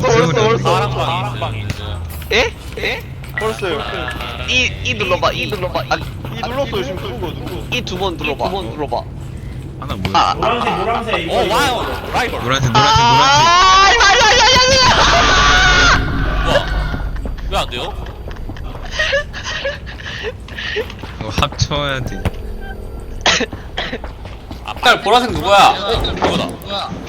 벌었어 벌었어 파랑방이 파랑방이 에? 에? 벌었어요. 이, 이 눌러봐 이 눌러봐 아, 이 눌렀어요 지금 누구 누구? 이두 번 눌러봐 두 번 눌러봐 하나 뭐야? 아, 아, 노란색 노란색 어 이거 와요 라이벌 노란색 노란색 노란색. 아, 야야야야야 뭐야 왜안 돼요? 이거 합쳐야 돼. 색깔 보라색 누구야? 이거다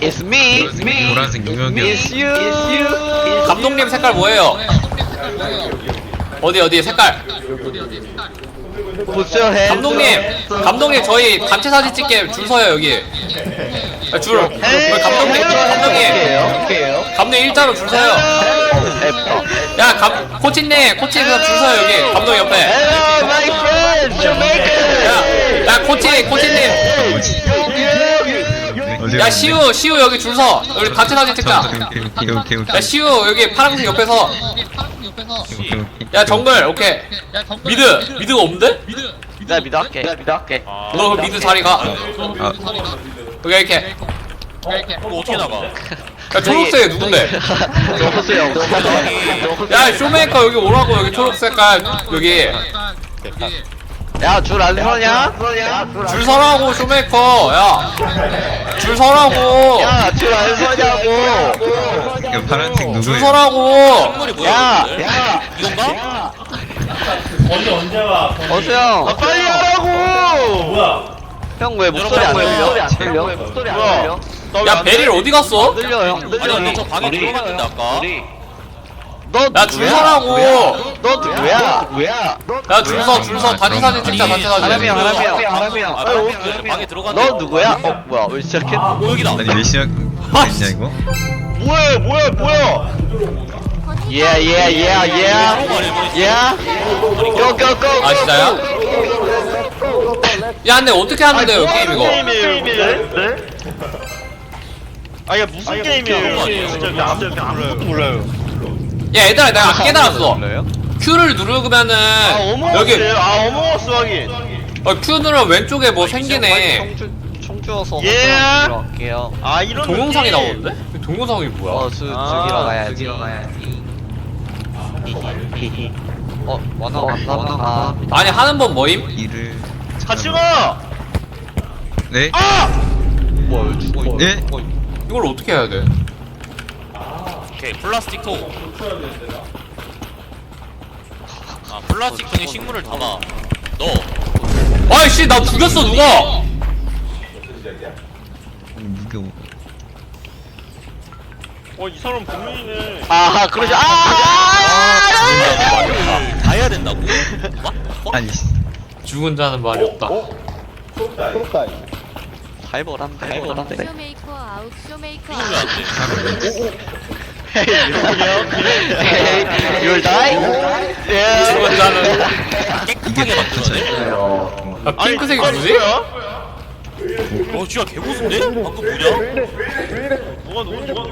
It's me 노란색, me 노란색 유명해. It's you It's you 감독님 색깔 뭐예요? 어디 어디 색깔? Put your hands 감독님, up. 감독님 저희 단체 사진 찍게 줄 서요 여기. 아, 줄. 에이, 감독님, 감독님? 감독님 일자로 줄 서요. 야, 감, 코치님, 코치 그냥 줄 서요 여기. 감독 옆에. Hello my friend Jamaica 야, 야 코치, 코치님. 야 시우, 시우 여기 줄 서. 여기 단체 사진 찍자. 오케이 오케이 오케이 오케이. 야 시우 여기 파란색 옆에서. 야 정글, 오케이. 미드, 미드가 없는데? 나 믿어 할게 나 믿어 할게 너그 미드 자리 가. 아 여기 이렇게. 이거 어떻게 나가? 야 초록색 누군데? 저보세요 야 쇼메이커 여기 오라고 여기 초록 색깔 여기 야 줄 안 서냐? 줄 서라고 쇼메이커 야줄 서라고 야 줄 안 서냐고 이거 파란색 줄 누구예요? 서라고 선물이 뭐야? 야, 여러분들? 야. 이건가? 언제 언제 와 어수형 아 빨리 하라고. 뭐야 형 왜 목소리 안 들려? 목소리 안 들려? 왜 목소리 안 들려? 야 베릴 어디 갔어? 들려 형 들려 아니 저 방에 들어갔는데 아까 너 야 줄? 서라고 너 누구야? 누구야? 야 줄 서 줄 서 단체 사진 찍자 단체 하람이 형 사진 하람이 형 하람이 형 아, 방에, 방에 들어갔는데 너 누구야? 어 뭐야 왜 시작했? 어 여기다 아니 왜 시작했냐 이거? 뭐야 뭐야 뭐야? Yeah yeah yeah yeah yeah Go go go 아 진짜야? 야 근데 어떻게 하는데요 게임 이거 게임이에요 이게? 아 이게 무슨 게임이에요? 아니에요. 진짜 그냥 아무것도 아무것도 몰라요. 야 얘들아 내가 안 깨달았어 Q를 누르면은 아 여기 아 어머머스 확인. 어, Q 누르면 왼쪽에 뭐 생기네 청주 청주어서 예. 들어갈게요 아 이런 동영상이 느낌. 나오는데? 동영상이 뭐야? 어 수, 아, 죽이러 가야지 죽이러 가야지 어 원화 원화 원화 아니 하는 법 뭐임? 이를 같이 가. 네? 아! 뭐야 왜 죽어 있네 예? 이걸 어떻게 해야 돼? 오케이 플라스틱 통. 아 플라스틱 통에 식물을 담아. 넣어. 아이씨 나 죽였어 누가? 무거워. 어이 사람 국민이네. 아 그러지 아 다 해야 된다고? 뭐? 어? 아니 씨. 죽은 자는 말이 없다. 달벌한데 달벌한데 쇼메이커 아웃 쇼메이커 이거 왜안 돼? You'll die? Yeah. 죽은 자는 깨끗하게 만들어야 아, 핑크색이 누구지? 어 진짜 개고수인데? 방금 뭐냐? 누가 누가 누가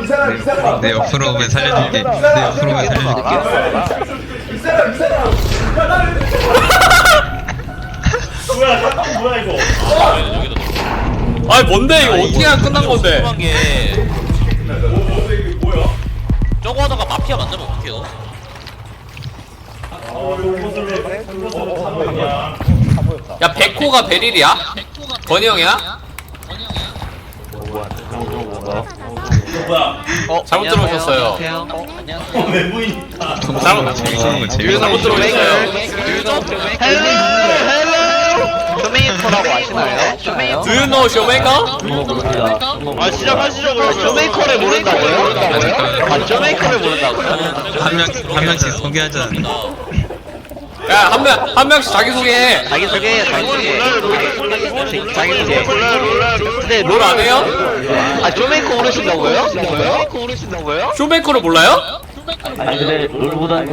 누가 내 옆으로 오면 살려줄게. 내 옆으로 오면 살려줄게. 아 여기다 아니 뭔데 이거 어떻게 하면 끝난 건데? 저거 하다가 마피아 만나면 어떡해요? 야 백호가 베릴이야? 건이 형이야? 뭐야 어, 잘못 들어오셨어요. 어 잘못 잘못 거. 들어오셨어요. 헬로 헬로 쇼메이커라고 아시나요? 쇼메이커 Do you know 쇼메이커? 아 시작하시죠 그러면. 쇼메이커를 모른다고요? 아 쇼메이커를 모른다고요? 한 명, 한 명씩 소개하자. 야 한 명 한 명씩 자기 소개해. 자기 소개 자기 소개 자기 소개 몰라요 몰라요 몰라요. 근데 롤 안 해요? 아 쇼메이커 모르신다고요? 쇼메이커 모르신다고요? 쇼메이커를 몰라요? 아니 아롤 로란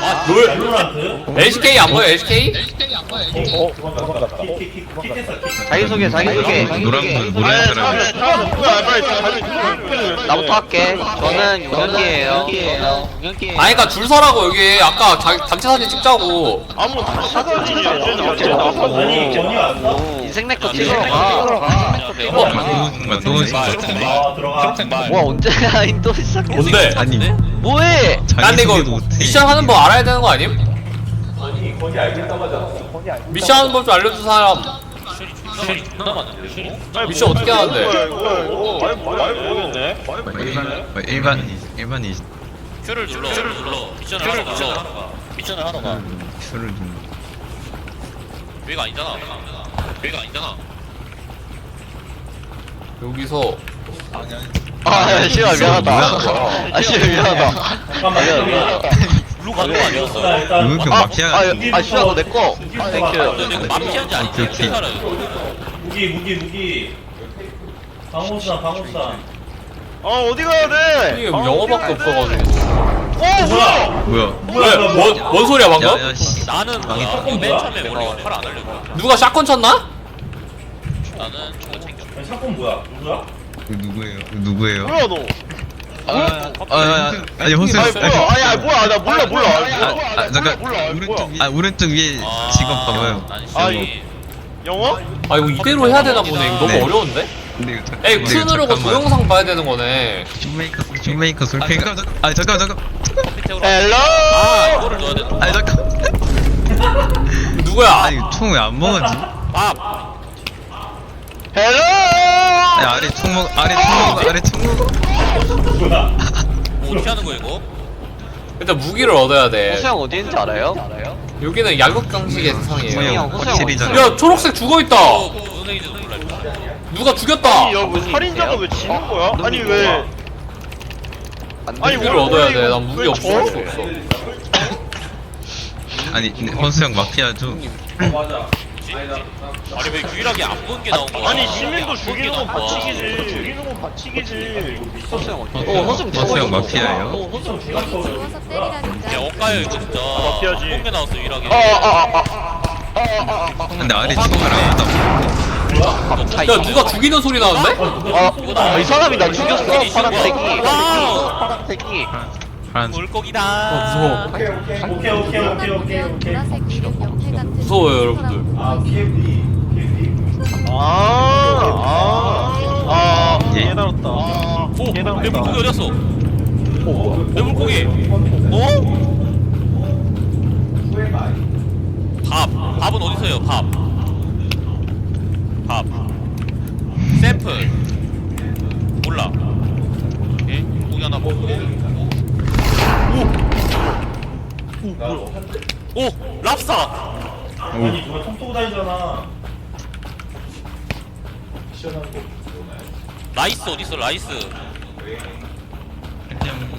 트 LCK 안 보여 LCK? 자기 소개 자기 소개. 노란 분아 모르는 사람. 나부터 할게. 저는 용혁이에요. 아니 그니까 줄 서라고 여기. 아까 단체 사진 찍자고. 아무 사사진이야 아니 건이가 왔어? 인생 내거 찍으러 가. 안녕하세요 또오신 것 같은데? 아 들어가. 뭐야 언제야 인도 시작했어? 뭔데? 아니 뭐해? 난 근데 이거 미션 하는 법 알아야 되는 거 아님? 아니 건이 알겠다고 하잖아 미션 하는 법좀 알려준 사람. 미션이 존나 많은데 미션 어떻게 하는데? 모르겠네. 뭐 일반 뭐 일반 일반 이 큐를 눌러. 큐를 눌러. 미션을 하러 가. 미션을 하러 가. 술을 좀 여기가 아니잖아. 여기가 아니잖아. 여기서 아 씨발 미안하다. 아 씨발 미안하다. 잠깐만 미안하다. 일로 가는 거 아니었어 일단 일단 의경 아, 마피아 아, 아 씨발 너내 거. 아 땡큐. 근데 내가 마피아인지 아닌지 오케이, 어떻게 오케이. 알아요 무기 무기 무기 방호수단 방호수단 아 어디 가야 돼? 이게 영어밖에 없어가지고 어 뭐야? 뭐야 왜? 뭔, 뭔 소리야 방금? 야야씨 나는 뭐야 맨 처음에 원래 팔안 하려고 누가 샷건 쳤나? 나는 저거 챙겨 샷건 뭐야 누구야? 누구예요 누구예요 뭐야 너? 아, 아, 아니 호수 아니 뭐야? 아니 아니 뭐야? 나 몰라 몰라. 아니, 아, 뭐야? 아, 잠깐 몰라, 몰라. 오른쪽 위, 아 오른쪽 위에 아, 직업 봐봐요 난시 영어? 아 이거 이대로 해야 되나 보네 이거 너무 네. 어려운데? 근데 이거 잠- 에이 근데 이거 큰 누르고 잠깐만. 동영상 봐야 되는 거네 슈메이커 슈메이커 솔팽 아 잠깐 잠깐 밑으로 헬로. 아 이거를 넣어야 되는 아니 잠깐 누구야? 아니 총왜안 먹었지 아 헬로. 아니 아래 총 먹 아래 총 먹어 아래 총 뭐야? 뭐 어떻게 하는 거 이거? 일단 무기를 얻어야 돼 호수 형 어디 있는지 알아요? 여기는 야극 강식의 세상이에요 호수 형 확실히잖아 야 초록색 죽어 있다 어 무슨 얘기인지 몰라 일단. 누가 죽였다 아니 여기 살인자가 왜 지는 거야? 아니 왜? 아니 무기를 왜- 얻어야 왜 돼. 난 무기 왜 없어. 저- 없어. 아니 근데 헌수 형 마피아죠 맞아 아니 왜 유일하게 안본게 나온 거야? 아니 시민도 죽이는 건? 반칙이지. 죽이는 건형 어디? 어형 죽어. 마피아예요 어 형. 죽어서 때리라니까. 야 엇가요 이거 진짜 마피아지. 한게 나왔어 유일하게 아아아아 근데 아래 아무도 안야 누가 죽이는 소리 나는데? 아, 이 사람이 나 죽였어. 파란색이. 파란색이. 파란 물고기다 아 무서워 오케이 오케이 오케이 오케이 오케이 오케이 보라색 기름 옆에 같은 무서워요, 여러분들. 아 KFD 아아아 예? 깨달았다. 오! 내 깨달았다. 물고기 어디갔어? 내 물고기 어? 밥 밥은 어디서요 밥 밥. 샘플 몰라 오케이 물고기 하나 먹고 오! 오! 랍스타! 아니 누가 총 쏘고 다니잖아 시원한 거 라이스 어딨어 라이스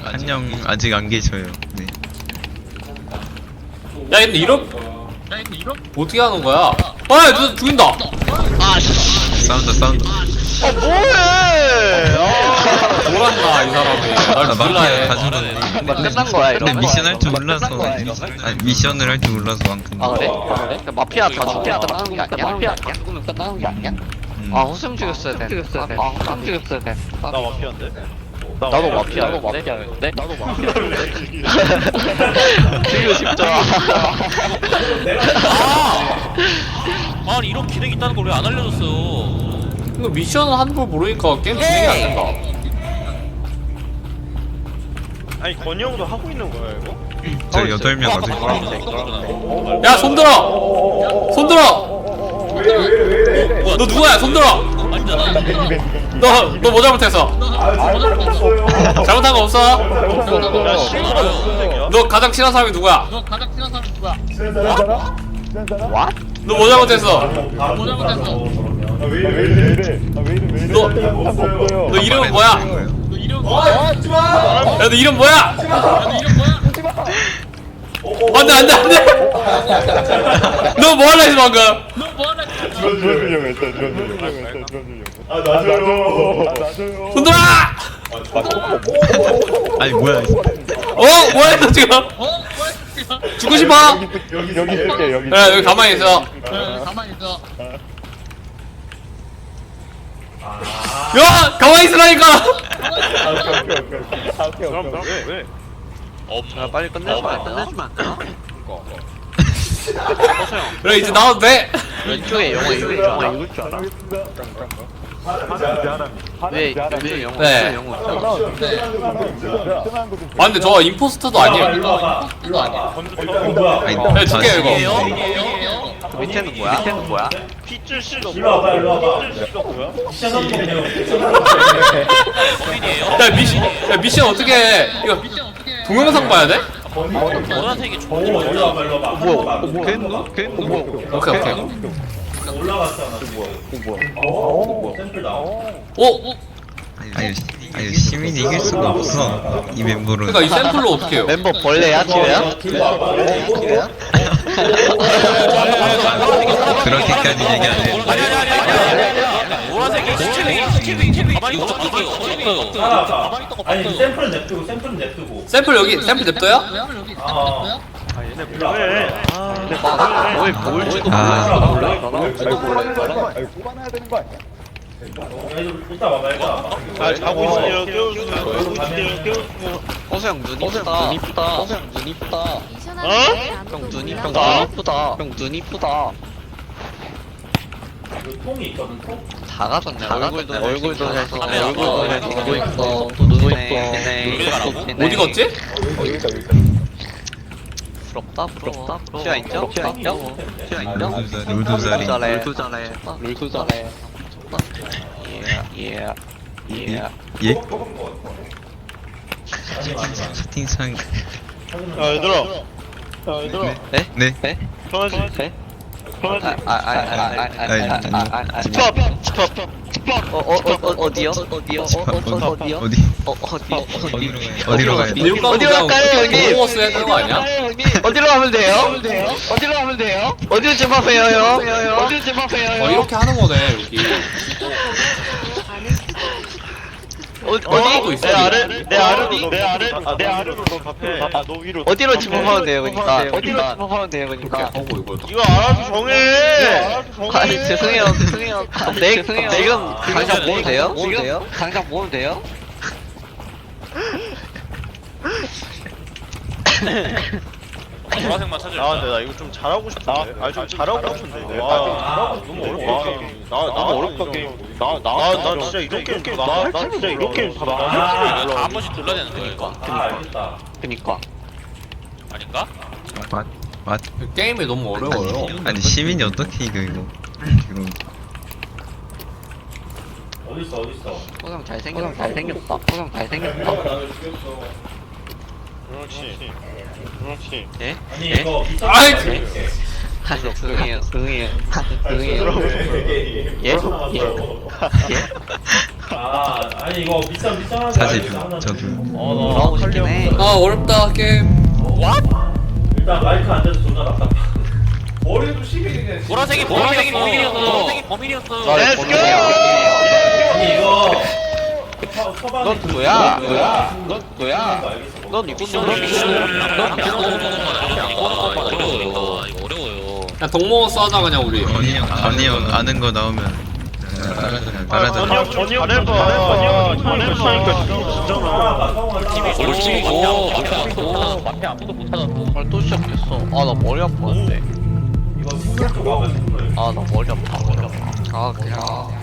한영 아직 안 계셔요 네 야 근데 이런 어떻게 하는 거야? 아 누가 죽인다 사운드 사운드 아 뭐해? 아. 돌았나 이 사람이 아날 마피아 죽일라해 다 죽었네 끝난 거야 근데 이러면. 미션 할 줄 몰라서 끝난 거야 이러면. 아니 미션을 할 줄 몰라서 왕큰 아 그래? 아, 그래? 그러니까 마피아 다 죽으면 끝나는 게 아니야? 마피아 다 죽으면 끝나는 게 아니야? 음. 아형 죽였어야 돼. 죽였어야 돼. 아 호수 형 죽였어야 돼. 나 마피아인데? 나도 마피아. 나도 마피아였는데? 나도 마피아였는데? 죽이고 싶잖아. 아! 아니 이런 기능이 있다는 걸 왜 안 알려줬어 이거 미션을 하는 걸 모르니까 게임 진행이 안 된다 아니 건이 형도 하고 있는 거야 이거? 저 여덟 명 아직 야 손들어! 손들어! 너 누구야 손들어! 너 너 뭐 잘못했어? 잘못한 거 없어? 야 씨발 무슨 색이야? 너 가장 친한 사람이 누구야? What? 너뭐 잘못했어? 너, 너 이름은 뭐야? 야, 너 이름 뭐야? 안 돼, 안 돼, 안 돼! 너뭐 할래 했어, 방금? 아 놔줘요 손들어! 아니 뭐야 어? 뭐 했어, 지금? 죽고 싶어? 여기 여기 있을게 여기 야, 여기 가만히 있어. 야 가만히 있으라니까! 아, 오케이 오케이 오케이 오케이. 오케이 오케이. 왜? 자 빨리 끝내주마 끝내주마 그래 이제 나와도 돼! 왼쪽에 영어 읽을 줄 알아 읽을 줄 알아? 왜 왼쪽에 영어 네. 왼쪽에 영어 읽을 줄 알아 아 근데 저 임포스터도 아니에요. 건조처럼. 아니, 나- 네 줄게요 이거. 아, 그 밑에는 뭐야? 밑에는 뭐야? 핏줄 씨가 일로 와봐 일로 와봐 핏줄 씨가 뭐야? 범인이에요? 야 미션 야 미션 어떻게 해 이거 동영상 봐야 돼? 노란색이 오 좋은 일로 와봐 일로 와봐 뭐야? 걔는 걔는 뭐야? 오케이 오케이 올라갔잖아 지금 오 샘플 나와 오 아니 아니 시민이 이길 수가 없어 이 멤버로 그러니까 이 샘플로 어떻게 해요? 멤버 벌레야 지우야? 그렇게까지 얘기 안 해. 아니 아니 아니 아니 아니 노란색이 스킬이 스킬이 스킬이 가만히 있어 가만히 있다가 아니 샘플은 냅두고 샘플은 냅두고 샘플 여기 샘플 냅둬요? 아 일로 와봐 뭘 뭘지도 아. 몰라. 이따 와봐 이따 와봐 아 자고 있어요 깨우고 자고 있어요 깨우고 허수형 눈 이쁘다 허수형 눈 이쁘다 허수형 눈 이쁘다 형눈 이쁘다 이쁘다 형눈 이쁘다 그 통이 있거든 통? 다 가졌네 얼굴도 얼굴도 얼굴도 얼굴도 있고 눈도 있고 어디 갔지? 어 여기다 여기다 부럽다 부럽다 부럽다 시야 있죠? 시야 있죠? 시야 있죠? 룰도 잘해 룰도 잘해 룰도 잘해 롤도 잘해. 예. 예. 예. 예? 채팅창 야 얘들아. 야 얘들아. 네? 네? 네? 편하지? 네? 편하지? 아 아 아 아 아 아 아아 스톱. 스톱. 스톱. 어 어 어 어디요? 어디요? 어 어디요? 어디? 어 어디요? 어디로 가야 어디로 가야 돼? 어디로 갈까요, 형님? 해야 되는 거 아니야? 어디로 가면 돼요? 어디로 가면 돼요? 어디로 집합해요, 형? 어디로 집합해요, 어 이렇게 하는 거네 여기 어, 하고 어디? 있어, 내. 아래 내 아래로 내 아래로 내 아래로 너 답해. 아너 위로. 어디로 집합하면 돼요, 그러니까? 어디로 집합하면 돼요, 그러니까? 하고 이거 이거 알아서 정해. 알아서 정해. 아니 죄송해요, 죄송해요. 내 지금 당장 모으면 돼요? 지금 당장 모으면 돼요? 노란색만 찾을 아, 근데 나 이거 좀 잘하고 싶은데. 아, 좀 잘하고 싶은데. 와, 너무 어렵다 게임. 나, 나 어렵다 게임. 나, 나, 나 진짜 이런 게임 나, 나 진짜 이런 게임 다 나. 이거 다한 번씩 돌려야 되는 거니까 아 알겠다 그니까. 아닌가? 맛? 맛? 게임이 너무 어려워요 아니 시민이 어떻게 이겨 이거 이거 어딨어 어딨어 호상 잘생겼다. 잘생겼다. 호상 잘생겼다. 나를 죽였어 그렇지. 그렇지. 네? 아니 네? 이거 아이, 거 죄송해요. 죄송해요. 죄송해요. 예? 예? 예? 아 아니 이거 비싼 비싼 사실 저 좀. 어, 나 돌아오시긴 해. 아 어렵다 게임 일단 마이크 안 돼서 존나 답답. 머리도 시비리 그냥 보라색이 보라색이 범인이었어. 보라색이 범인이었어. 렛츠고! 아니 이거 넌 그거야? 그거야? 넌 그거야? 넌 이거 넌 넌 그냥 꼬는 거야. 꼬는 어려워요. 동모 싸자 그냥 우리. 전이 형 아는 거 나오면 따라잡아 전형 좀 잘해봐. 전형 잘해봐. 올치고 마패 안 보고 마패 안 보도 못하잖아. 아, 또 시작했어. 아, 나 머리 아파는데. 아, 나 머리 아파. 머리 아파. 아, 그냥.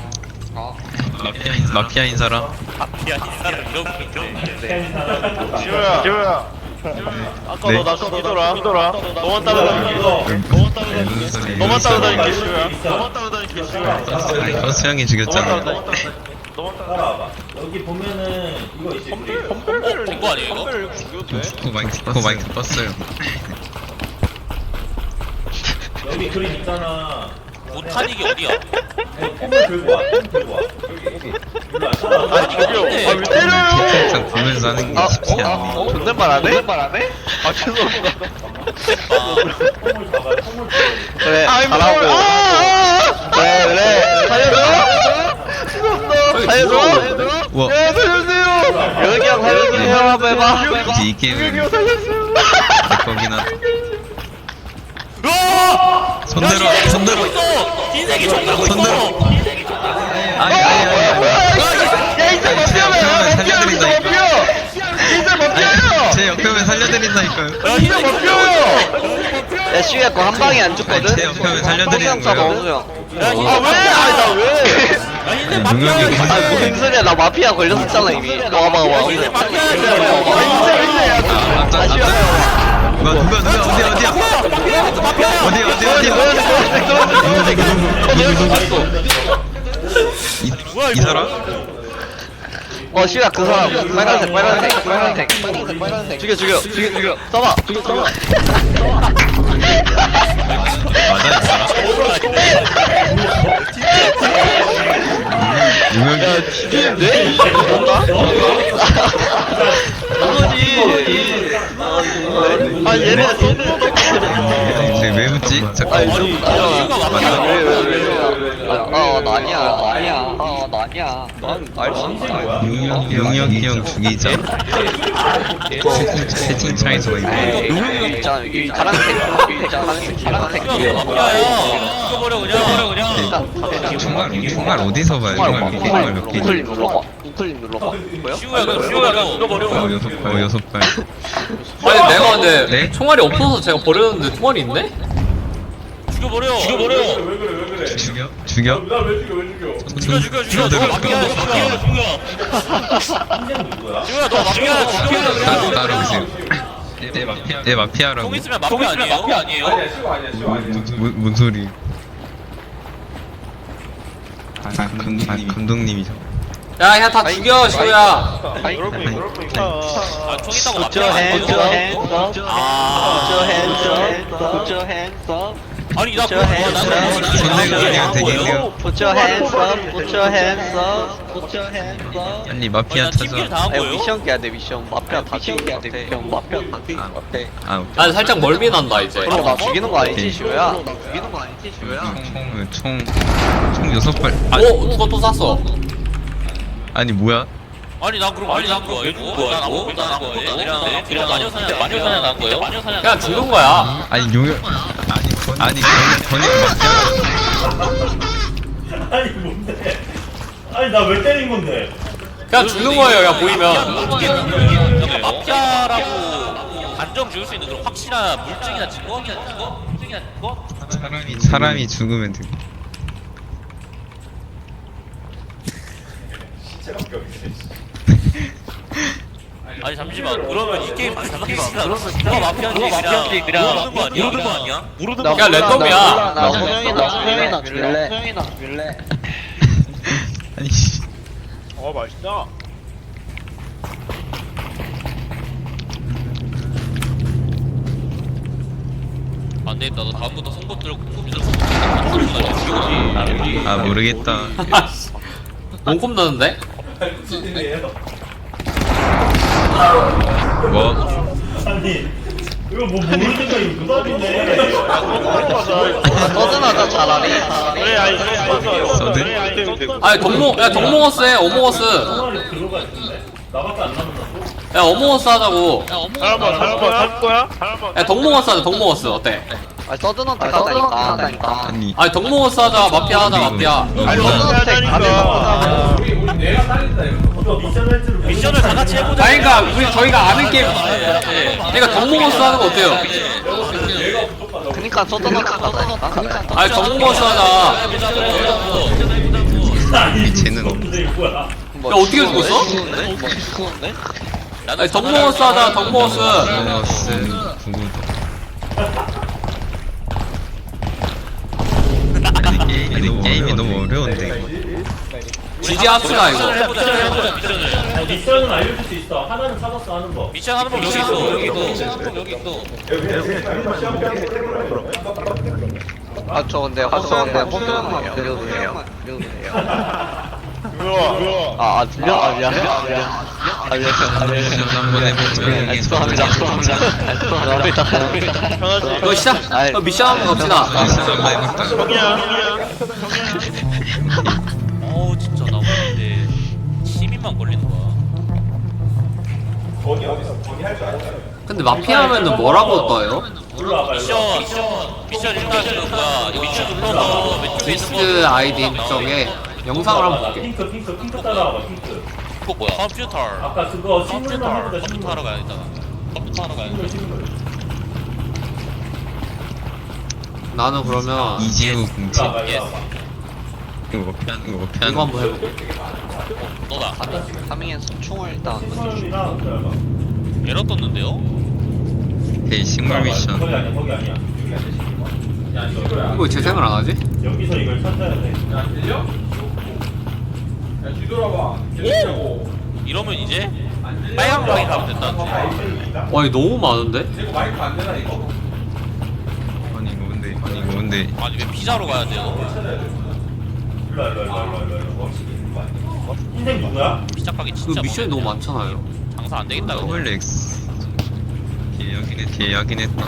아, 마피아인 마피아인 사람 야 인사를 이렇게 있네 지호야. 지호야. 아까 네. 너나 믿어라. 믿어라. 너만 따라다니게. 너만 따라다니게. 너만 따라다니게 지호야. 너만 따라다니게 지호야. 허수 형이 너만 죽였잖아 따라다니게. 너만 따라. 따라와봐 여기 보면은 이거 있지 우리. 펌벨을 된거 아니에요, 이거? 펌벨을 죽여도 돼? 코 마이크 코 마이크 껐어요 여기 그림 있잖아 못한 이게 어디야. 아? 채팅창 보면서 하는 게 쉽지 않네 존댓말 안 해? 존댓말 안 해? 아 죄송합니다. 폼을 잡아 폼을 들고 그래, 잘하고. 뭘? 아! 그래, 그래. 살려줘! 살려줘! 살려주세요! 여기 형 살려주세요. 한번 해봐. 이제 이 게임은 내 거긴 하다 손대로 손대로 인생이 존나고 있어 손대로 아니 아니 아니 야 인생 못 뛰어요 못 뛰어 인생 못 뛰어 인생 못 뛰어요 제 역병에 살려드린다니까요 인생 못 뛰어요 야 시우야 그거 한 방에 안 죽거든 제 역병에 살려드리는 거예요 아왜아나 왜? 능력이 아 무슨 소리야 나 마피아 걸렸었잖아 이미 와봐 와봐 인생 마피아야 인생 인생 야 다시 와요 누가, 누가, 누가, 어디, 어디야? 어디, 어디, 어디? 노란색 이, 이 사람? 어 시우야 그 사람 빨간색 빨간색 빨간색 빨간색 빨간색 죽여 죽여 죽여 죽여 써봐 죽여 써봐 맞아, 이 사람? 능력이. 죽이는데? 뭔가? 그거지 아 얘네 근데 왜 묻지? 아니 잠깐. 아나 아니야 나 아니야 아나 아니야 형 죽이자. 채팅, 채팅창에서 이거. 있잖아 이 파란색 파란색 파란색. 마피아야. 죽여버려 그냥. 그냥. 총알, 총알 어디서 봐요? 총알 몇 개? 몇 개? 우클릭 눌러봐 뭐야? 시우야 그냥 시우야 그냥 죽여버려. 어, 여섯 발, 어, 여섯 발. 아니 내가 근데 네? 총알이 없어서 제가 버렸는데 총알이 있네? 죽여버려. 죽여버려. 왜 그래 왜 그래 죽여? 죽여? 나 왜 죽여 왜 죽여 죽여 죽여 죽여. 너 마피아야. 죽여 죽여. 누구야? 시우야 너 마피아야. 죽여버려 따, 그냥. 따라오세요. 내 마피아, 내 마피아라고. 총 있으면 마피아 아니에요? 마피아 아니에요? 아니야 시우 아니야 시우 아니야 뭔, 뭔 소리? 아, 감, 아, 감독님이죠. 야야 다 죽여 시우야 여러분 여러분 아, 총 있다고 Put 마피아 your hands up 아니에요? Put 아. your hands up Put your hands up 아니 나 Put your hands up 선배가 그냥 되겠네요. Put your hands up Put your hands up Put your hands up 빨리 마피아 팀킬 찾아. 당한 아니 거예요? 미션 깨야 돼 미션 마피아 다것 같아 형 마피아 다 죽인 것 같아 아, 난 살짝 멀미 난다 이제 그럼 나 죽이는 거 아니지 오케이. 나 죽이는 거 아니지 시우야? 총, 총, 총 여섯 발. 아, 어? 누가 또 쐈어 아니, 뭐야? 아니 난 그럼 아니 난 그거 이거 난 아무 일단 난 거예요 아니라 그냥 마녀 사냥 마녀 사냥 난 거예요 마녀 사냥 그냥 죽는 거야 아니, 용역. 아니, 아니, 건이, 건이 마피아. 아니 뭔데 아니 나 왜 때린 건데 그냥 죽는 거예요 야 보이면 약간 마피아라고 단정 지을 수 있는 그런 확실한 물증이나 증거? 증거? 물증이나 증거? 사람이, 사람이 죽으면 돼. 아니 잠시만 그러면 이 게임 누가 마피아인지 그냥 모르는 거 아니야? 모르는 거 아니야? 모르는 거야 랜덤이야 나 소영이 나 소영이 나 줄래? 소영이 나 줄래? 아니, 씨. 어 맛있다 안 되겠다 너 다음부터 선거 들고 공급들 선거 아, 모르겠다. 아씨 몸꿈 나는데? 뭐? 아니 이거 뭐 모르는 거 이거 누답이네 서든하자 차라리 그래 아니 맞아요 서든? 그래 아니 서든 아니 덕몽 야 덕몽어스 해 어몽어스. 들어가 있는데? 나밖에 안 남았다고? 야 어몽어스 하자고. 사람아 사람아 할 거야? 사람아. 야 덕몽어스 하자 덕몽어스. 어때? 아 서든한테 가다니까 아니 덕몽어스 하자 마피아 하자 마피아. 아니 서든한테 가면 우리 우리 내가 따린다 이거 미션 미션을 다 같이 해보자 아니 그니까 우리 저희가 아는 게임 그러니까 덕몽어스 하는 거 어때요? 그니까 가다니까 아니 덕몽어스 하자 아니 뭔데 이거야 야 어떻게 죽었어? 아니 덕몽어스 하자 구구도. 아니, 게임이 너무 어려운데, 이거. 지지 합시다 이거. 아, 미션은 알려줄 수 있어. 하나는 찾았어 하는 거. 미션 하는 법 여기 있어. 여기 있어. 여기 있어. 아저 근데 확실한데 포트는 들려도 돼요? 들려도 돼요? 아, 아 들려? 아 미안. 아 미안. 아 미안. 아 미안 한번 해보자. 아 죄송합니다. 죄송합니다. 아 죄송합니다. 편하지. 이거 시작. 어, 미션 한번 갑시다? 형이야 형이야. 근데 안 걸리는 거야. 건이 어디서 건이 할줄 아니잖아요. 근데 마피아면은 뭐라고 떠요? 미션, 미션, 일단 그 뭐야 미션 그 눌러서 미스 아이디 쪽에 영상을 한번 볼게. 핑크 핑크 핑크 따라와봐 핑크. 그거 뭐야? 컴퓨터, 아까 그거 컴퓨터, 컴퓨터 하러 가야 되잖아. 컴퓨터 하러 가야 나는 그러면 이지우 공지. 이거 피하는 거, 피하는 거. 한번 해볼게. 너다. 파밍에서 총을 일단 수염이나 기다려봐 에러 떴는데요? 헤이 식물 미션 이거 재생을 안 하지? 여기서 이걸 찾아야 돼 야, 들려? 야, 뒤돌아봐. 들리냐고. 이러면 이제 빨간 방에 가면 된다는데. 와 이거 너무 많은데? 이거 마이크 안 되나, 이거? 아니 이거 뭔데 아니 이거 뭔데 아니 왜 피자로 가야 돼요? 일로 와, 일로 와, 일로 와, 일로 와, 일로 와. 인생 누구야? 피자 가게 그 진짜 미션이 너무. 많잖아요 장사 안 되겠다 그거. 더블 X 뒤에 여긴 했 뒤에 여긴 했다.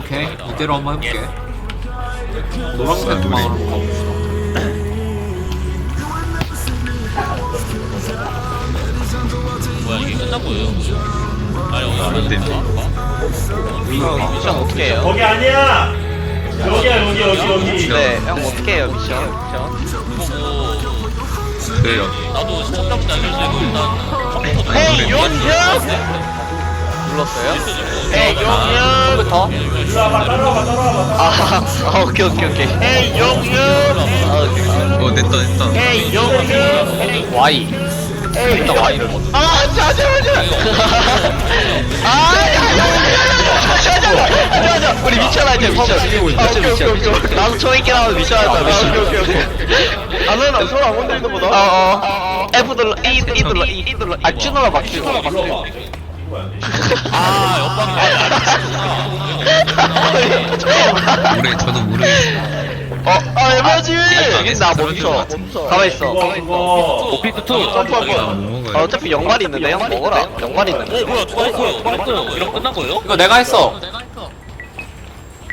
오케이 이대로 한번 해볼게 예. 노란색 아, 노래. 방으로 가봅시다 뭐야 이게 끝난 거예요? 아니 오늘 안 네. 했나? 형 미션 어떻게 해요? 거기 아니야! 여기야, 여기, 여기, 여기. 네, 형 어떻게 해요 미션? 그래요 나도 시청자분들 알려주고 일단 컴퓨터 헤이, 좀 용현! 눌렀어요? 에이 용현! 일로 와봐, 따라와봐, 따라와봐. 아, 아 오케이 오케이 오케이. 헤이 용현! 아, 오케이. 어 됐다 됐다 헤이 용현! Y. 일단 Y를 먼저. 아 잠시만요. 아 야 야 야 야야. 잠시만. 우리 미쳐라 이제 미쳐. 미쳐 미쳐 미쳐. 나도 초인기 나와도 미쳐야 미쳐. 오케이 오케이 오케이. 나는 손안 건드리는 거다. 어 어. F 눌러 E E 눌러 E E 눌러. 아 Q 눌러 막 Q 눌러 막 Q. 아 옆방이 모르 저도 모르겠어 어, 아, 에버지! 아, 나 멈춰. 같은데. 가만 있어. 그거, 그거. 오피트 점프하고. 아, 뭐 먹어요? 아, 어차피 연말이 있는데, 형 먹어라. 연말이 있는데. 어 뭐야 누가 했어요? 누가 했어요? 이럼 끝난 거예요? 이거 내가 했어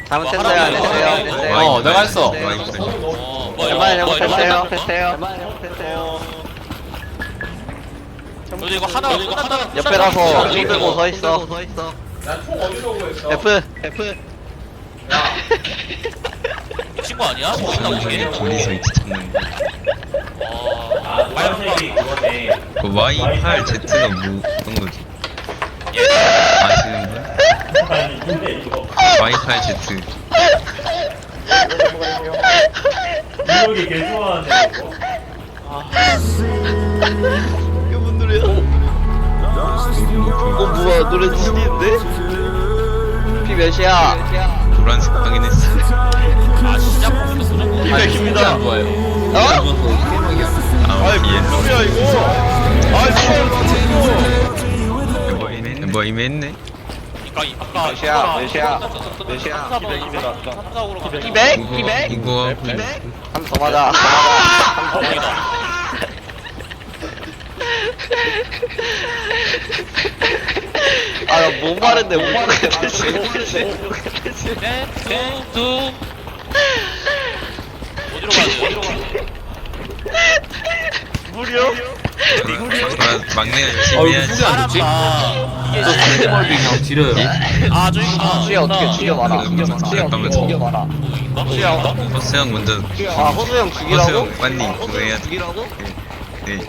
잘못했어요, 안 했어요, 안 했어요. 어, 내가 했어. 어 뭐야 연말 이거 잘못했어요, 뭐야 했어요. 근데 이거 하나 이거 하나 옆에 가서 손 들고 서 있어. 나총 어디서 구했어? F, F. 미친 거 아니야? 뭐나 이게? 둘이서 이치 찾는 거와 아, 빨간색이 그거네. 그 Y8Z가 뭐 어떤 거지? 아시는 분? 아니, 근데 이거. Y8Z 이거 개 좋아하네, 이거. 이게 뭔 노래야? 어, 뭐야, 노래 진인데? 피 몇이야? 노란색 확인했어 아 진짜 컴퓨터 쓰는 거 이백입니다. 안 좋아해요 어? 아 뒤에 뭐야, 이거? 아, 뭐 이메 뭐 이메 했네 그러니까 아까 몇이야, 몇이야, 몇이야? 삼사으로 가면 200? 이거 200? 이거 하고 한더 맞아. 더 맞아. 거기다 아, 나못 마른데, 못 마른데. 모르겠네. 넷둘 어디로 가야 돼? 어디로 가야 돼? 무려? 아, 막내가 어 열심히 해야지 소개 안 좋지? 이게 저 스테이멀비 그냥 지려요 아 저기구나 수야 어떻게 죽여봐라. 잠깐만, 수야 어떻게 잠깐만. 죽여봐라. 수야, 허스형 먼저 아, 호수형 죽이라고? 허수형 빨리 그거 해야 돼 죽이라고? 네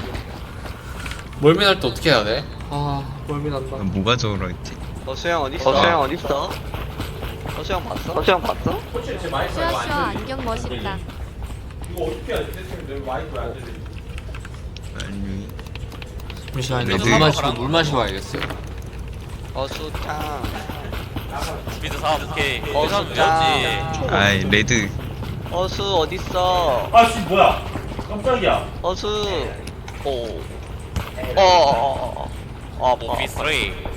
멀미날 때 어떻게 해야 돼? 아 멀미 난다 뭐가 좋으라 했지? 허수형 어딨어? 허수형 어딨어? 허수형 봤어? 허수형 봤어? 슈아슈아 안경 멋있다. 이거 어떻게 해야 돼? 대체 마이크 안 되지? 빨리 잠시만요 레드. 물 마시고 물 마시고 와야겠어요 허수탕. 미드 4 오케이 어, 회사? 아이 레드 허수 어딨어? 아, 씨, 뭐야? 깜짝이야. 허수. 오. 어어어 어. 어, 모비 3 슛?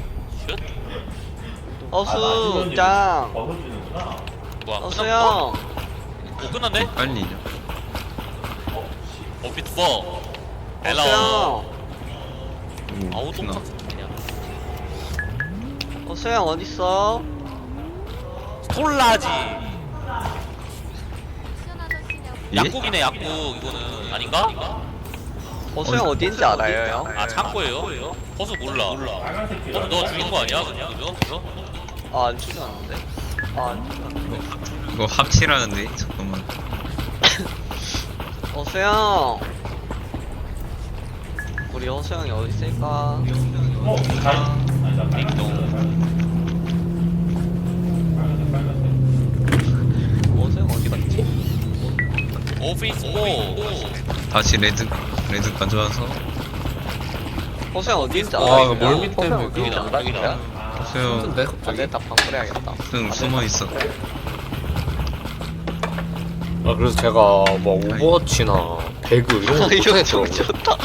허수 짱. 먹어주는구나. 뭐야 허수형. 오 끝났네? 빨리 오피트 4 헬로 허수형. 아우 나똥 그냥 허수형 어딨어? 아저씨냐고. 예? 약국이네 약국 이거는 아닌가? 허수형 어딘지 알아요 형? 아 창고예요? 허수 몰라 빨간색 너, 너 죽인 거 아니야 그냥 그죠? 그죠? 아, 안 죽였는데. 아, 안 죽였는데. 이거 합치라는데 잠깐만 허수형. 우리 허수 형이 어디 있을까? 어? 잘 아니 나 빨간색 허수 형 어디 갔지? 오피스 오 다시 레드 레드 가져와서 형 어디 있지? 아, 이거 멀미 때문에 안 가니까? 근데 안 갑자기 됐다 방풀해야겠다. 수영 숨어 있어. 아 그래서 제가 뭐 오버워치나 배그 이런 거 이거 못하겠더라고요 총 좋다.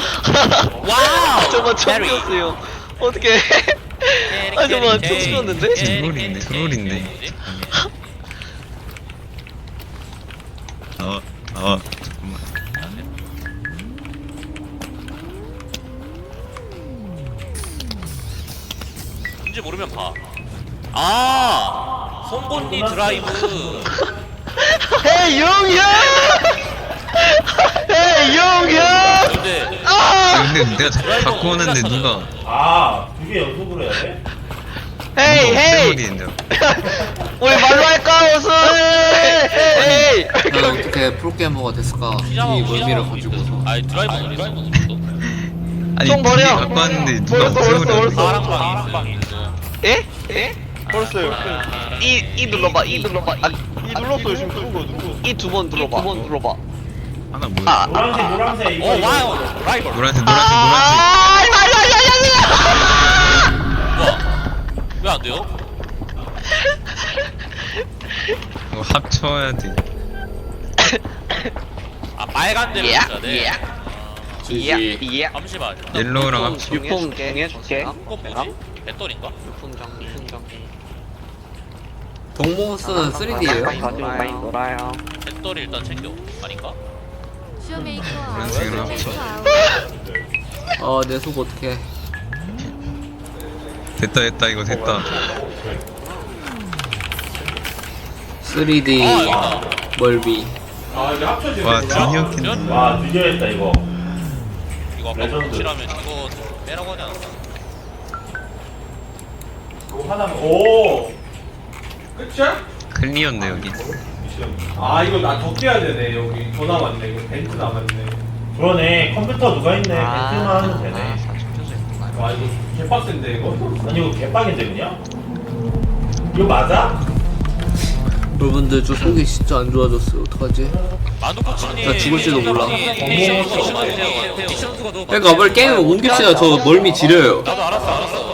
와우! 저만. 줬어요. 어떡해. 아 저만 총 줬는데? 트롤인데 트롤인데. 뭔지 모르면 봐. 아, 송곳니 드라이브. 헤이 용현! 헤이 용현! 근데 아! 근데 내가 자- 갖고 오는데 누가 아두 개 연속으로 해야 돼? 헤이 헤이! 우리 말로 할까 옷을! 헤이! 난 어떻게 프로게이머가 됐을까 이 멀미를 가지고서 아니 드라이브 드라이브 아니 총 버려. 갖고 왔는데 누가 없애버려. 벌써. 파랑방이 있어요. 에? 에? 벌써요 이, 이 눌러봐 이 눌러봐 이, 이 눌렀어요 지금 누구 누구 이 두 번 눌러봐 두 번 눌러봐 하나 뭐? 아, 노란색 노란색 이거 오 이거. 와우 드라이버. 노란색 노란색 노란색. 아! 뭐야? 왜안 돼요? 이거 합쳐야 돼. 아 빨간 데로 예, 있어야 돼. 예. 예, 예. 잠시만. 옐로우랑 합쳐. 유품 정해줄게. 이거 뭐지? 배터리인가? 유품 정리, 유품 정리. 동모스는 3D예요? 놀아요. 놀아요. 배터리 일단 챙겨. 아닌가? 쇼메이커 아웃. 아내 속 어떡해 됐다 됐다 이거 됐다. 3D 아 여기다. 멀미 아 이게 합쳐지는 와? 드디어 캔. 와 드디어 했다 이거 이거 아까 레전드. 붙이라면 이거 빼라고 하지 않았나? 이거 하나만 오 끝이야? 클리어인데 여기. 아 이거 나 적게해야 되네 여기 더 남았네 이거 벤트 남았네 그러네 컴퓨터 누가 있네 벤트만 하면 되네 아, 켜져 와 이거 개빡센데 이거? 아니 이거 개빡인데 그냥? 이거 맞아? 여러분들 저 속이 진짜 안 좋아졌어요 어떡하지? 나 죽을지도 몰라. 미션 수가. 그러니까 뭘 게임을 옮깁시다 저 멀미 지려요 나도 알았어 알았어.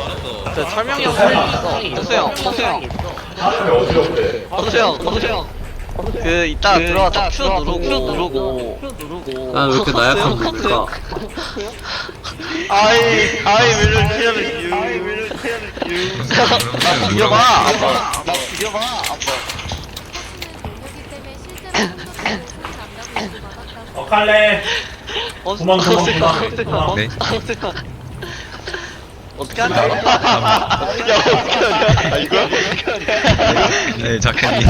저. 허수형, 허수형. 사람이 어지럽대 허수형, 허수형. 그 이따 들어와서 Q 누르고 Q 누르고 난 왜 이렇게 나약한 겁니까? 아이 아이 왜 이렇게 하는 아이 왜 이렇게 하는 나 죽여봐 아빠 나 죽여봐 아빠 노력이 때문에 실제로 컴퓨터를 손 남자분이 받았다고. 어 칼레 도망, 도망, 도망, 도망. 네. 어떻게 알아? 야 어떻게 하냐 아 이거야? 네 작가님.